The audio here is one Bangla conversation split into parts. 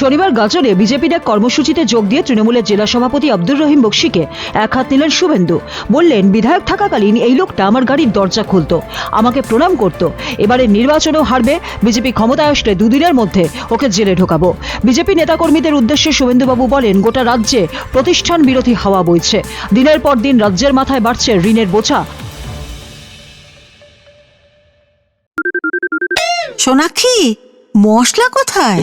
শনিবার গাজরে বিজেপির এক কর্মসূচিতে যোগ দিয়ে তৃণমূলের জেলা সভাপতি আব্দুর রহিম বক্সিকে এক হাত নিলেন শুভেন্দু। বললেন, বিধায়ক থাকাকালীন এই লোকটা আমার গাড়ির দরজা খুলতো, আমাকে প্রণাম করত। এবারে নির্বাচনেও হারবে, বিজেপি ক্ষমতায় আসলে দুদিনের মধ্যে ওকে জেলে ঢোকাবো। বিজেপি নেতাকর্মীদের উদ্দেশ্যে শুভেন্দুবাবু বলেন, গোটা রাজ্যে প্রতিষ্ঠান বিরোধী হাওয়া বইছে। দিনের পর দিন রাজ্যের মাথায় বাড়ছে ঋণের বোঝা। সোনাক্ষী, মশলা কোথায়?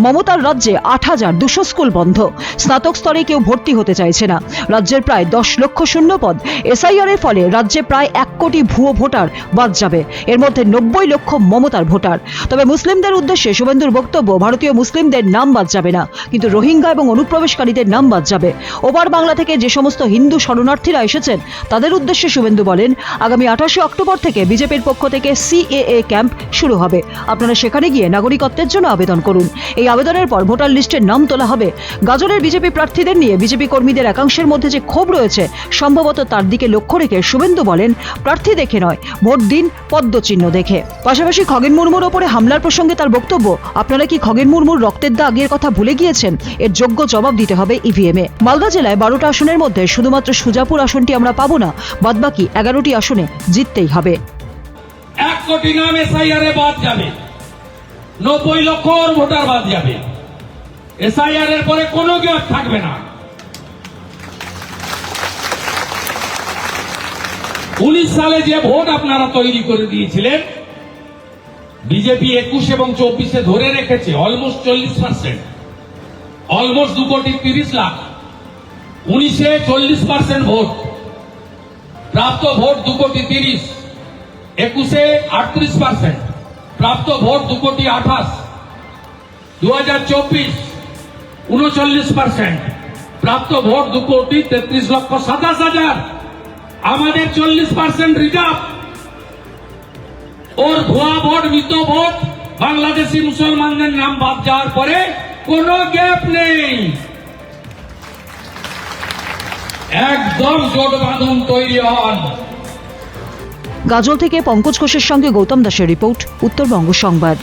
মমতার রাজ্যে আট হাজার দুশো স্কুল বন্ধ। স্নাতক স্তরে কেউ ভর্তি হতে চাইছে না। রাজ্যের প্রায় দশ লক্ষ শূন্য পদ এসআইআর এর ফলে রাজ্যে প্রায় এক কোটি ভুয়ো ভোটার বাদ যাবে। এর মধ্যে নব্বই লক্ষ মমতার ভোটার। তবে মুসলিমদের উদ্দেশ্যে শুভেন্দুর বক্তব্য, ভারতীয় মুসলিমদের নাম বাদ যাবে না। কিন্তু রোহিঙ্গা এবং অনুপ্রবেশকারীদের নাম বাদ যাবে। ওপার বাংলা থেকে যে সমস্ত হিন্দু শরণার্থীরা এসেছেন, তাদের উদ্দেশ্যে শুভেন্দু বলেন, আগামী আঠাশে অক্টোবর থেকে বিজেপির পক্ষ থেকে সিএএ ক্যাম্প শুরু হবে। আপনারা সেখানে গিয়ে নাগরিকত্বের জন্য আবেদন করুন। এই আবেদনের পর ভোটার লিস্টের নাম তোলা হবে। গাজরের বিজেপি প্রার্থীদের নিয়ে বিজেপি কর্মীদের একাংশের মধ্যে যে ক্ষোভ রয়েছে, সম্ভবত তার দিকে লক্ষ্য রেখে শুভেন্দু বলেন, প্রার্থী দেখে নয়, ভোট দিন পদ্মচিহ্ন দেখে। পাশাপাশি খগেন মুর্মুর ওপরে হামলার প্রসঙ্গে তার বক্তব্য, আপনারা কি খগেন মুর্মুর রক্তের দাগের কথা ভুলে গিয়েছেন? এর যোগ্য জবাব দিতে হবে ইভিএমে মালদা জেলায় বারোটা আসনের মধ্যে শুধুমাত্র সুজাপুর আসনটি আমরা পাবো না, বাদবাকি এগারোটি আসনে জিততেই হবে। এক কোটি নাম এসআইআর বাদ যাবে। নব্বই লক্ষ ভোটার বাদ যাবে। এসআইআর এর পরে কোনো গ্যাপ থাকবে না। উনিশ সালে যে ভোট আপনারা তৈরি করে দিয়েছিলেন, বিজেপি একুশ এবং চব্বিশে ধরে রেখেছে অলমোস্ট চল্লিশ পার্সেন্ট অলমোস্ট দু কোটি তিরিশ লাখ। উনিশে চল্লিশ পার্সেন্ট ভোট। প্রাপ্ত ভোট দু কোটি তিরিশ। একুশে আটত্রিশ পার্সেন্ট প্রাপ্ত ভোট দু কোটি আঠাশ দু হাজার চব্বিশ, উনচল্লিশ পার্সেন্ট প্রাপ্ত ভোট দু কোটি তেত্রিশ লক্ষ সাতাশ হাজার, আমাদের চল্লিশ পার্সেন্ট রিজার্ভ ওর ভুয়া ভোট, মৃত ভোট, বাংলাদেশি মুসলমানদের নাম বাদ যাওয়ার পরে কোনো গ্যাপ নেই। একদম জোট বাঁধন তৈরি হন। গাজল থেকে পঙ্কজ ঘোষের সঙ্গে গৌতম দাসের রিপোর্ট উত্তরবঙ্গ সংবাদ।